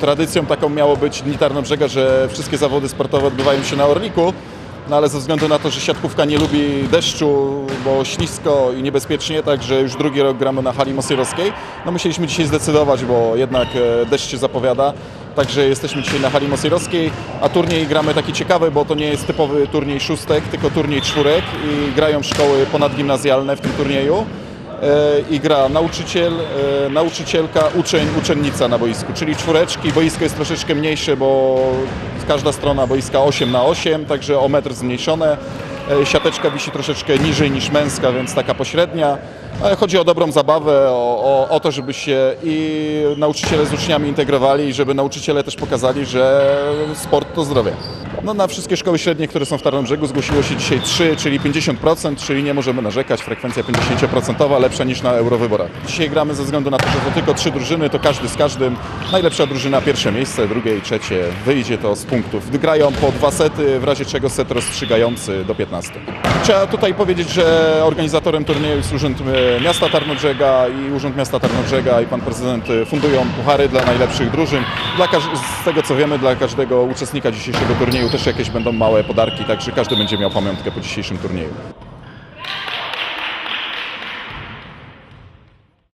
Tradycją taką miało być Dni Tarnobrzega, że wszystkie zawody sportowe odbywają się na Orliku, no ale ze względu na to, że siatkówka nie lubi deszczu, bo ślisko i niebezpiecznie, także już drugi rok gramy na hali Mosyrowskiej, no musieliśmy dzisiaj zdecydować, bo jednak e, deszcz się zapowiada, także jesteśmy dzisiaj na hali Mosyrowskiej, a turniej gramy taki ciekawy, bo to nie jest typowy turniej szóstek, tylko turniej czwórek i grają szkoły ponadgimnazjalne w tym turnieju i gra nauczyciel, e, nauczycielka, uczeń, uczennica na boisku, czyli czwóreczki. Boisko jest troszeczkę mniejsze, bo każda strona boiska 8 na 8, także o metr zmniejszone. E, Siateczka wisi troszeczkę niżej niż męska, więc taka pośrednia. Chodzi o dobrą zabawę, o, o, o to, żeby się i nauczyciele z uczniami integrowali i żeby nauczyciele też pokazali, że sport to zdrowie. No, na wszystkie szkoły średnie, które są w Tarnobrzegu zgłosiło się dzisiaj 3, czyli 50%, czyli nie możemy narzekać. Frekwencja 50% lepsza niż na Eurowyborach. Dzisiaj gramy ze względu na to, że to tylko trzy drużyny, to każdy z każdym. Najlepsza drużyna pierwsze miejsce, drugie i trzecie wyjdzie to z punktów. Grają po dwa sety, w razie czego set rozstrzygający do 15. Trzeba tutaj powiedzieć, że organizatorem turnieju jest Urząd e, Miasta Tarnobrzega i Urząd Miasta Tarnobrzega i Pan Prezydent e, fundują puchary dla najlepszych drużyn. Dla z tego co wiemy, dla każdego uczestnika dzisiejszego turnieju też jakieś będą małe podarki, także każdy będzie miał pamiątkę po dzisiejszym turnieju.